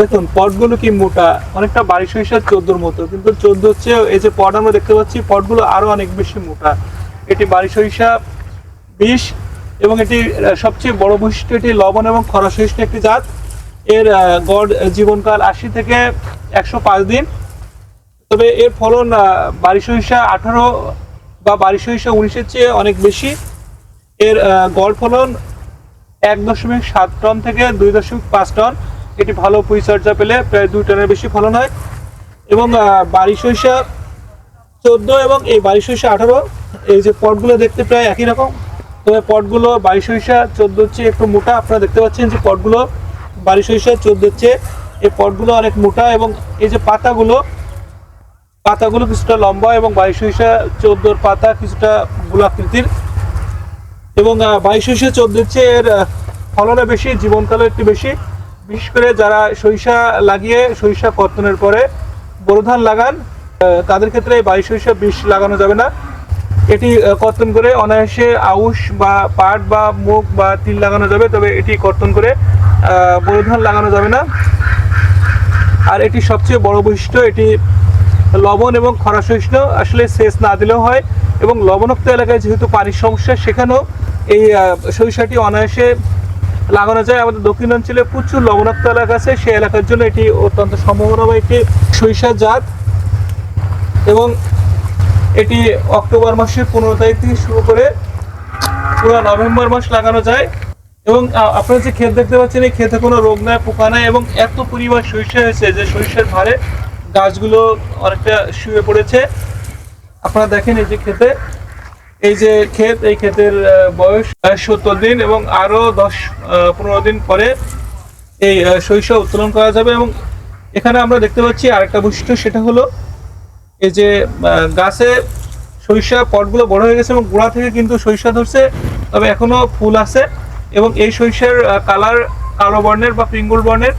দেখুন, পটগুলো কি মোটা? অনেকটা বাড়ি সরিষার চোদ্দোর মতো, কিন্তু চোদ্দ হচ্ছে এই যে পট আমরা দেখতে পাচ্ছি, পটগুলো আরও অনেক বেশি মোটা। এটি বাড়ি সরিষা বিষ এবং এটি সবচেয়ে বড় বৈশিষ্ট্য এটি লবণ এবং খরা সহিষ্ণু একটি জাত। এর গড় জীবনকাল আশি থেকে একশো পাঁচ দিন। তবে এর ফলন বাড়ি সরিষা আঠারো বা বাড়ি সরিষা উনিশের চেয়ে অনেক বেশি। এর গড় ফলন এক দশমিক সাত টন থেকে দুই দশমিক পাঁচ টন। এটি ভালো পরিচর্যা পেলে প্রায় দুই টনের বেশি ফলন হয়। এবং বাড়ি সরিষা চোদ্দ এবং এই বাড়ি সরিষা আঠারো, এই যে পটগুলো দেখতে প্রায় একই রকম। তবে পটগুলো বাড়ি সরিষা চোদ্দোর চেয়ে একটু মোটা, আপনারা দেখতে পাচ্ছেন যে পটগুলো বাড়ি সরিষা চোদ্দোর চেয়ে এই পটগুলো অনেক মোটা এবং এই যে পাতাগুলো পাতাগুলো কিছুটা লম্বা এবং বাড়ি সরিষা চোদ্দোর পাতা কিছুটা গোলাকৃতির এবং বাইশ সরিষা চোদ্দের চেয়ে এর ফলনে বেশি, জীবনকালও একটু বেশি। বিশেষ করে যারা সরিষা লাগিয়ে সরিষা কর্তনের পরে বোরো ধান লাগান তাদের ক্ষেত্রে বাইশ সরিষা বিষ লাগানো যাবে না। এটি কর্তন করে অনায়াসে আউশ বা পাট বা মুগ বা তিল লাগানো যাবে, তবে এটি কর্তন করে বোরো ধান লাগানো যাবে না। আর এটি সবচেয়ে বড় বৈশিষ্ট্য, এটি লবণ এবং খরা সহিষ্ণু, আসলে সেচ না দিলেও হয় এবং লবণাক্ত এলাকায় যেহেতু পানির সমস্যা, সেখানেও এই সরিষাটি অনায়াসে লাগানো যায়। আমাদের দক্ষিণ অঞ্চলে প্রচুর লবণাক্ত এলাকা আছে। সেই এলাকার জন্য এটি অত্যন্ত সম্ভাবনাময় একটি সরিষার জাত। এবং এটি অক্টোবর মাসের পনেরো তারিখ থেকে শুরু করে পুরো নভেম্বর মাস লাগানো যায়। এবং আপনারা যে ক্ষেত দেখতে পাচ্ছেন, এই ক্ষেতে কোনো রোগ নাই, পোকা নাই এবং এত পরিমাণ সরিষা হয়েছে যে সরিষার ভারে গাছগুলো অনেকটা শুয়ে পড়েছে। আপনারা দেখেন এই যে ক্ষেতে এই যে ক্ষেত, এই ক্ষেতের বয়স সত্তর দিন এবং আরও দশ পনেরো দিন পরে এই সরিষা উত্তোলন করা যাবে এবং এখানে আমরা দেখতে পাচ্ছি আরেকটা বৈশিষ্ট্য, সেটা হলো এই যে গাছে সরিষা পটগুলো বড় হয়ে গেছে এবং গোড়া থেকে কিন্তু সরিষা ধরছে, তবে এখনও ফুল আছে এবং এই সরিষার কালার কালো বর্ণের বা পিঙ্গল বর্ণের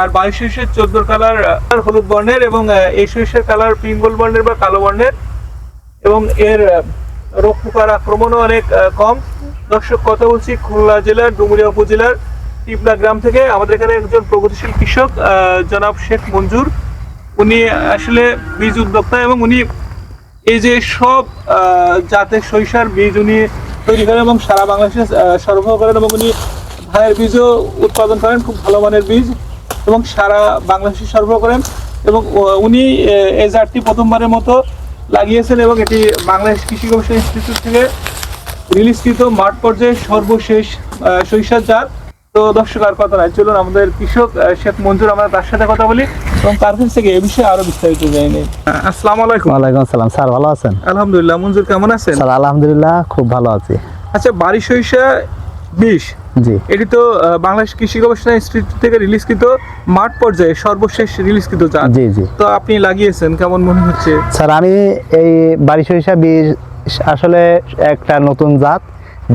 আর বাইশ সরিষার চোদ্দোর কালার হলুদ বর্ণের এবং এই সরিষার কালার পিঙ্গল বর্ণের বা কালো বর্ণের এবং এর রোগ পোকার আক্রমণও অনেক কম। দর্শক, কথা বলছি খুলনা জেলার, ডুমুরিয়া উপজেলার টিপলা গ্রাম থেকে। আমাদের এখানে একজন প্রগতিশীল কৃষক জনাব শেখ মঞ্জুর। উনি আসলে বীজ উদ্যোক্তা এবং উনি এই যে সব জাতের সরিষার বীজ উনি তৈরি করেন এবং সারা বাংলাদেশে সরবরাহ করেন এবং উনি ভাইয়ের বীজও উৎপাদন করেন, খুব ভালো মানের বীজ এবং সারা বাংলাদেশে সরবরাহ করেন এবং উনি এই জাতটি প্রথমবারের মতো লাগিয়েছেন এবং এটি বাংলাদেশ কৃষি গবেষণা ইনস্টিটিউট থেকে রিলিজকৃত মাঠ পর্যায়ে সর্বশেষ সরিষার জাত। তো দর্শক আর কথা নাই। চলুন আমাদের কৃষক শেখ মঞ্জুর আমরা তার সাথে কথা বলি এবং তার কাছ থেকে এ বিষয়ে আরও বিস্তারিত জানি আসসালামু আলাইকুম। ওয়ালাইকুম আসসালাম। স্যার ভালো আছেন? আলহামদুলিল্লাহ মঞ্জুর কেমন আছেন? স্যার আলহামদুলিল্লাহ খুব ভালো আছি। আচ্ছা বাড়ি সরিষা বিষ। জি। এটি তো বাংলাদেশ কৃষি গবেষণা ইনস্টিটিউট থেকে রিলিজকৃত মাঠ পর্যায়ে সর্বশেষ রিলিজকৃত জাত। জি জি। তো আপনি লাগিয়েছেন কেমন মনে হচ্ছে? স্যার আমি এই বাড়ি সরিষা বীজ আসলে একটা নতুন জাত।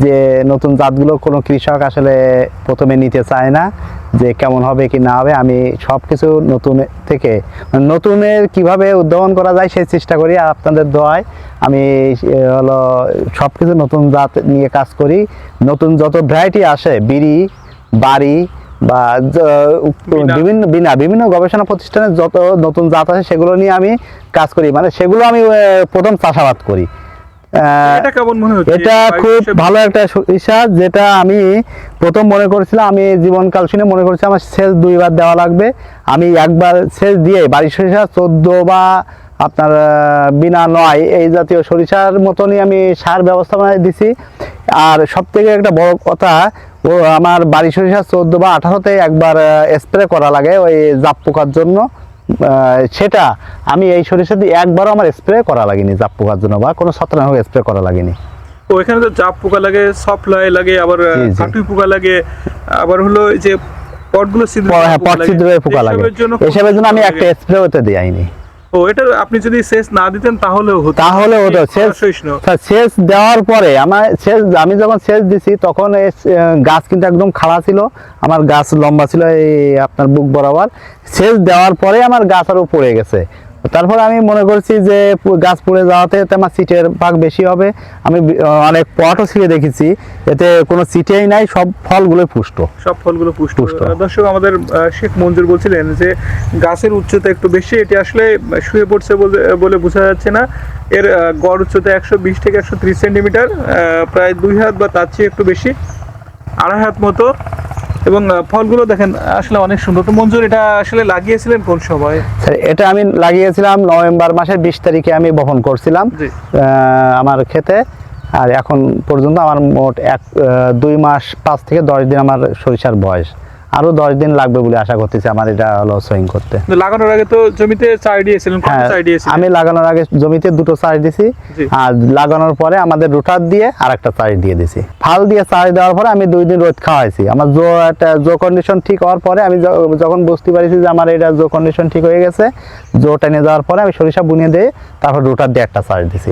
যে নতুন জাতগুলো কোনো কৃষক আসলে প্রথমে নিতে চায় না যে কেমন হবে কি না হবে আমি সব কিছু নতুন থেকে মানে নতুনের কীভাবে উদ্ভাবন করা যায় সেই চেষ্টা করি। আর আপনাদের দোয়ায় আমি হলো সব কিছু নতুন জাত নিয়ে কাজ করি। নতুন যত ভ্যারাইটি আসে বিড়ি বাড়ি বা বিভিন্ন বিনা বিভিন্ন গবেষণা প্রতিষ্ঠানে যত নতুন জাত আছে সেগুলো নিয়ে আমি কাজ করি। মানে সেগুলো আমি প্রথম চাষাবাদ করি। এটা কেমন মনে হচ্ছে? এটা খুব ভালো একটা সরিষা যেটা আমি প্রথম মনে করেছিলাম আমি জীবনকাল শুনে মনে করেছি আমার সেচ দুইবার দেওয়া লাগবে। আমি একবার সেচ দিয়ে বাড়ির সরিষা চোদ্দ বা আপনার বিনা নয় এই জাতীয় সরিষার মতনই আমি সার ব্যবস্থাপনায় দিছি। আর সব থেকে একটা বড় কথা ও আমার বাড়ি সরিষা চোদ্দ বা আঠারোতে একবার স্প্রে করা লাগে ওই জাপ পোকার জন্য। সেটা আমি এই সরিষা দিয়ে একবারও আমার স্প্রে করা লাগেনি জাপ পোকার জন্য বা কোনো ছত্রাক স্প্রে করা লাগেনি। তো এখানে তো জাপ পোকা লাগে সফলাই লাগে আবার। কাটুই পোকা লাগে আবার হলো যে পটগুলো ছিদ্র হ্যাঁ পট ছিদ্রের পোকা লাগে। এসবের জন্য আমি একটা স্প্রে হতে দেয়নি ও এটা আপনি যদি সেচ না দিতেন তাহলেও হতো। তাহলে হতো। সেচ সেচ দেওয়ার পরে আমার সেচ আমি যখন সেচ দিছি তখন গাছ কিন্তু একদম খাড়া ছিল। আমার গাছ লম্বা ছিল এই আপনার বুক বরাবর। সেচ দেওয়ার পরে আমার গাছ আরও পড়ে গেছে। তারপর আমি মনে করছি যে গাছ পড়ে যাওয়াতে এতে আমার সিটের ভাগ বেশি হবে। আমি অনেক পটও ছিঁড়ে দেখেছি। এতে কোনো সিটেই নাই সব ফলগুলো পুষ্ট। সব ফলগুলো পুষ্ট। পুষ্ট। দর্শক আমাদের শেখ মঞ্জুর বলছিলেন যে গাছের উচ্চতা একটু বেশি এটি আসলে শুয়ে পড়ছে বলে বলে বোঝা যাচ্ছে না। এর গড় উচ্চতা একশো বিশ থেকে একশো ত্রিশ সেন্টিমিটার প্রায় দুই হাত বা তার চেয়ে একটু বেশি আড়াই হাত মতো। এবং ফলগুলো দেখেন আসলে অনেক সুন্দর। তো মঞ্জুর এটা আসলে লাগিয়েছিলেন কোন সময়? স্যার, এটা আমি লাগিয়েছিলাম নভেম্বর মাসের বিশ তারিখে আমি বপন করছিলাম আমার খেতে। আর এখন পর্যন্ত আমার মোট এক দুই মাস পাঁচ থেকে দশ দিন আমার সরিষার বয়স। আরও দশ দিন লাগবে বলে আশা করতেছি আমার এটা হলো সোয়িং করতে। লাগানোর আগে তো জমিতে দিয়েছিলেন কত হ্যাঁ দিয়েছিলেন? আমি লাগানোর আগে জমিতে দুটো চাষ দিছি আর লাগানোর পরে আমাদের রোটার দিয়ে আর একটা চাষ দিয়ে দিছি। ফাল দিয়ে চাষ দেওয়ার পরে আমি দুই দিন রোদ খাওয়াইছি। আমার জো একটা জো কন্ডিশন ঠিক হওয়ার পরে আমি যখন বুঝতে পারিছি যে আমার এটা জো কন্ডিশন ঠিক হয়ে গেছে জো টেনে যাওয়ার পরে আমি সরিষা বুনিয়ে দিয়ে তারপর রোটার দিয়ে একটা চাষ দিছি।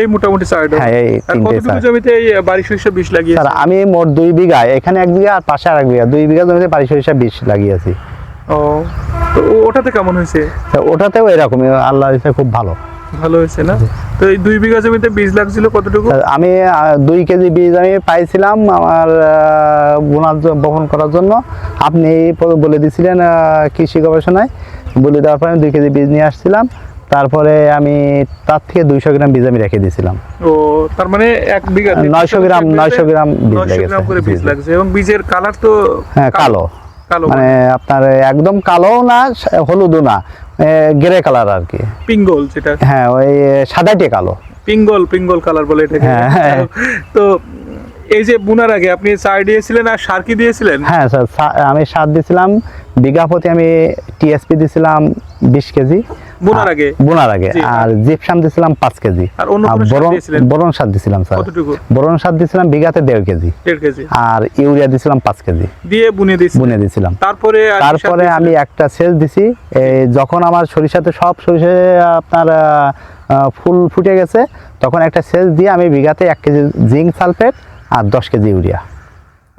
এই মোটামুটি চাই হ্যাঁ, এই তিনটে জমিতে এই বাড়ি সরিষা বিষ স্যার আমি মোট দুই বিঘা এখানে এক বিঘা আর পাশে আর এক বিঘা। দুই বিঘা জমিতে বাড়ি সরিষা বিষ লাগিয়েছি। ও তো ওটাতে কেমন হয়েছে? ওটাতেও এরকমই আল্লাহ খুব ভালো। ভালো হয়েছে না? তো এই দুই বিঘা জমিতে বীজ লাগছিল কতটুকু? আমি দুই কেজি বীজ আমি পাইছিলাম আমার বোনার বপন করার জন্য। আপনি বলে দিয়েছিলেন আহ, কৃষি গবেষণায়। বলে দেওয়ার পরে আমি দুই কেজি বীজ নিয়ে আসছিলাম। তারপরে আমি তার থেকে দুইশো গ্রাম বীজ আমি রেখে দিয়েছিলাম। ও তার মানে এক বিঘা 900 গ্রাম, 900 গ্রাম বীজ নয়শো গ্রাম করে বীজ। লাগছে। এবং বীজের কালার তো হ্যাঁ কালো। কালো। মানে আপনার একদম কালো না হলুদও না গ্রে কালার আর কি। পিঙ্গল যেটা। হ্যাঁ ওই সাদাটে কালো। পিঙ্গল পিঙ্গল কালার বলে এটাকে। হ্যাঁ, হ্যাঁ। তো এই যে বুনার আগে আপনি সার দিয়েছিলেন আর সার কি দিয়েছিলেন? হ্যাঁ স্যার আমি সার দিয়েছিলাম বিঘা প্রতি আমি টিএসপি দিয়েছিলাম বিশ কেজি। বোনার আগে? বোনার আগে। আর জিপসাম দিছিলাম পাঁচ কেজি। আর অন্য সার বোরন সার দিছিলাম স্যার। কতটুকু? বোরন সার দিছিলাম বিঘাতে দেড় কেজি। আর ইউরিয়া দিছিলাম পাঁচ কেজি। দিয়ে বুনিয়ে দিয়েছি বুনে দিছিলাম। তারপরে তারপরে আমি একটা সেচ দিছি। যখন আমার সরিষাতে সব সরিষা আপনার ফুল ফুটে গেছে তখন একটা সেচ দিয়ে আমি বিঘাতে এক কেজি জিঙ্ক সালফেট আর দশ কেজি ইউরিয়া।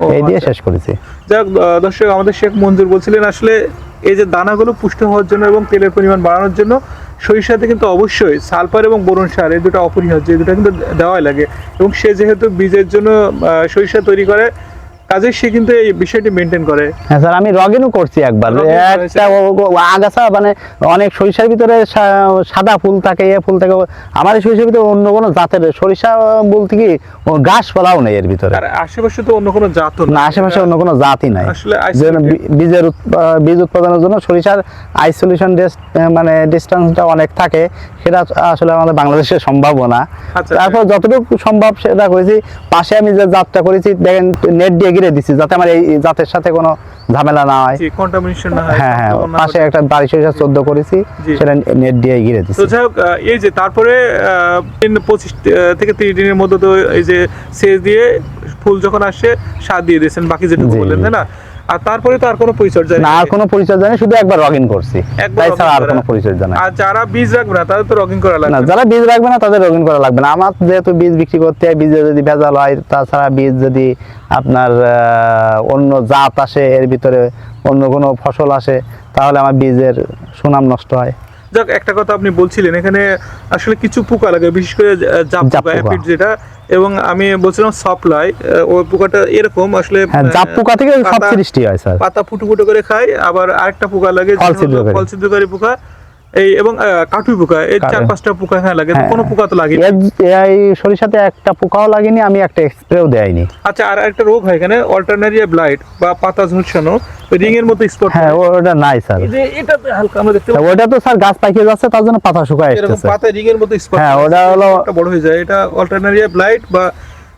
এই দিয়ে আচ্ছা। শেষ করেছি যাক দর্শক আমাদের শেখ মঞ্জুর বলছিলেন আসলে এই যে দানাগুলো পুষ্ট হওয়ার জন্য এবং তেলের পরিমাণ বাড়ানোর জন্য সরিষাতে কিন্তু অবশ্যই সালফার এবং বোরন সার এই দুটো অপরিহার্য এই দুটো কিন্তু দেওয়াই লাগে এবং সে যেহেতু বীজের জন্য সরিষা তৈরি করে কাজে সে কিন্তু এই বিষয়টি মেনটেন করে। হ্যাঁ স্যার আমি রগিনও করছি একবার। একটা আগাছা মানে অনেক সরিষার ভিতরে সাদা ফুল থাকে এ ফুল থাকে আমার সরিষার ভিতরে অন্য কোনো জাতের সরিষা বলতে কি গাছপালাও নেই এর ভিতরে। আশেপাশে তো অন্য কোনো জাত না আশেপাশে অন্য কোনো জাতই নাই। বীজের বীজ উৎপাদনের জন্য সরিষার আইসোলেশন মানে ডিস্টেন্সটা অনেক থাকে। সেটা আসলে আমাদের বাংলাদেশে সম্ভব না। আচ্ছা। তারপর যতটুকু সম্ভব সেটা করেছি। পাশে আমি যে জাতটা করেছি দেখেন নেট দিয়ে ঘিরে দিচ্ছি যাতে আমার এই জাতের সাথে কোনো ঝামেলা না হয়। কন্টামিনেশন না হয় হ্যাঁ হ্যাঁ পাশে একটা বাড়ি সরিষা চোদ্দ করেছি সেটা নেট দিয়ে ঘিরে তো যাই এই যে তারপরে পঁচিশ থেকে তিরিশ দিনের মধ্যে তো এই যে সেচ দিয়ে ফুল যখন আসে সার দিয়ে দিয়েছেন বাকি যেটুকু বললেন তাই না? আর তারপরে তো আর কোনো পরিচর্যা না। আর কোনো পরিচর্যা নেই শুধু একবার রগিং করছি। তাই ছাড়া আর কোনো পরিচর্যা নাই। আর যারা বীজ রাখবে না তাদের তো রগিং করা না যারা বীজ রাখবে না তাদের রগিং করা লাগবে না। আমার যেহেতু বীজ বিক্রি করতে হয় বীজে যদি ভেজাল হয় তাছাড়া বীজ যদি আপনার অন্য জাত আসে এর ভিতরে অন্য কোনো ফসল আসে তাহলে আমার বীজের সুনাম নষ্ট হয়। যাক একটা কথা আপনি বলছিলেন এখানে আসলে কিছু পোকা লাগে বিশেষ করে জাপ পোকা অ্যাপিড যেটা এবং আমি বলছিলাম সাপ্লাই ওই পোকাটা এরকম আসলে হ্যাঁ জাপ পোকা থেকে সব পাতা- সৃষ্টি হয় স্যার। পাতা ফুটো ফুটো করে খায় আবার আরেকটা পোকা লাগে ফলসিদ্ধকারী ফল ছিদ্রকারী পোকা এই এবং কাটুই পোকা এই চার পাঁচটা পোকা হ্যাঁ লাগে তো হ্যাঁ। কোনো পোকা তো লাগে এই সরিষাতে একটা পোকাও লাগেনি আমি একটা স্প্রেও দেয়নি। আচ্ছা আর একটা রোগ হয় এখানে অল্টারনারিয়া ব্লাইট বা পাতা ঝলসানো রিং এর মতো স্পট হ্যাঁ ওটা নাই স্যার। এই যে এটা হালকা আমরা দেখতে পাচ্ছি। ওটা তো স্যার গাছ পাকিয়ে যাচ্ছে তার জন্য পাতা শুকায় এরকম পাতা রিং এর মতো স্পট হ্যাঁ, ওটা হলো- বড় হয়ে যায়। এটা অল্টারনারিয়া ব্লাইট বা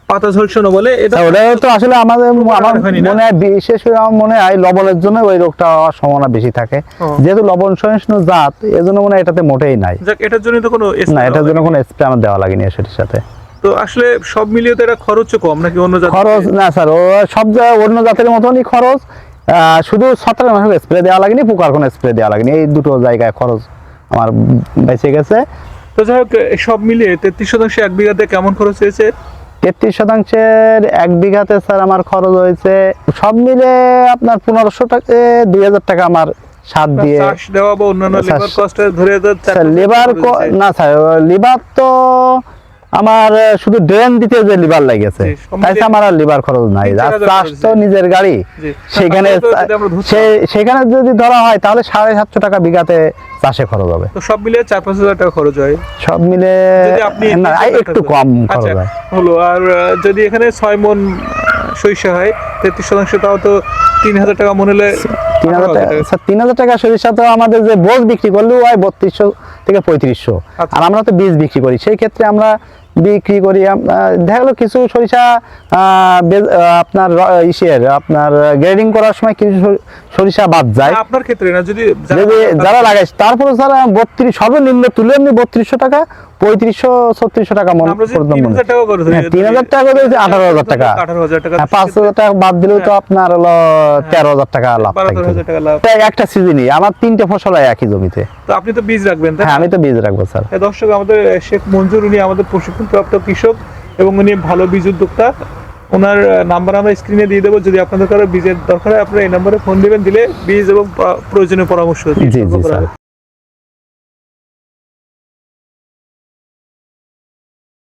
পাতা ঝলসানো বলে এটা ওটা তো আসলে আমাদের আমার মনে হয় বিশেষ করে আমার মনে হয় লবণের জন্য ওই রোগটা হওয়ার সম্ভাবনা বেশি থাকে। যেহেতু লবণ সহিষ্ণু জাত এজন্য মনে হয় এটাতে মোটেই নাই। এটার জন্য তো কোনো না এটার জন্য কোনো স্প্রে আমার দেওয়া লাগেনি সাথে। তো আসলে সব মিলিয়ে তো এটা খরচও কম নাকি অন্য জাতের? খরচ না স্যার সব অন্য জাতের মতনই খরচ। শুধু ছত্রাকনাশক স্প্রে দেওয়া লাগেনি পোকার কোনো স্প্রে দেওয়া লাগেনি। এই দুটো জায়গায় খরচ আমার বেঁচে গেছে। তো যাই হোক সব মিলিয়ে তেত্রিশ শতাংশ এক বিঘাতে কেমন খরচ হয়েছে? তেত্রিশ শতাংশের এক বিঘাতে স্যার আমার খরচ হয়েছে। সব মিলে আপনার পনেরোশো টাকা দুই হাজার টাকা আমার সার দিয়ে লেবার না স্যার লেবার তো আমার শুধু ড্রেন দিতে যে লিভার লেগেছে তাই আমার আর লিভার খরচ নাই। চাষ তো নিজের গাড়ি। সেখানে সেখানে যদি ধরা হয় তাহলে সাড়ে সাতশো টাকা বিঘাতে চাষে খরচ হবে। সব মিলিয়ে চার পাঁচ হাজার টাকা খরচ হয়। সব মিলে একটু কম খরচ আচ্ছা, হয়। হলো আর যদি এখানে ছয় মন সরিষা হয় তেত্রিশ শতাংশ তাও তো তিন হাজার টাকা মনে হলে তিন হাজার টাকা সরিষা তো আমাদের যে বোঝ বিক্রি করলেও হয় বত্রিশশো থেকে পঁয়ত্রিশশো। আচ্ছা। আর আমরা তো বীজ বিক্রি করি সেই ক্ষেত্রে আমরা বিক্রি করি। দেখা গেলো কিছু সরিষা আপনার ইসের আপনার গ্রেডিং করার সময় কিছু সরিষা বাদ যায়। আপনার ক্ষেত্রে না যদি যারা- লাগাইছে তারপরে যারা বত্রিশ সর্বনিম্ন তুলে এমনি বত্রিশশো টাকা পঁয়ত্রিশশো ছত্রিশশো টাকা মন তিন হাজার টাকা হ্যাঁ, হাজার টাকা আঠারো হাজার টাকা। হ্যাঁ, পাঁচ হাজার টাকা বাদ দিলেও তো আপনার হলো তেরো হাজার টাকা লাভ একটা সিজনই আমার তিনটে ফসল হয় একই জমিতে। তো আপনি তো বীজ রাখবেন হ্যাঁ আমি তো বীজ রাখব স্যার। হ্যাঁ, দর্শক আমাদের শেখ মঞ্জুর উনি আমাদের প্রশিক্ষণপ্রাপ্ত কৃষক এবং উনি ভালো বীজ উদ্যোক্তা। ওনার নাম্বার আমরা স্ক্রিনে দিয়ে দেবো যদি আপনাদের কারও বীজের দরকার হয় আপনারা এই নম্বরে ফোন দিবেন দিলে বীজ এবং প্রয়োজনীয় পরামর্শ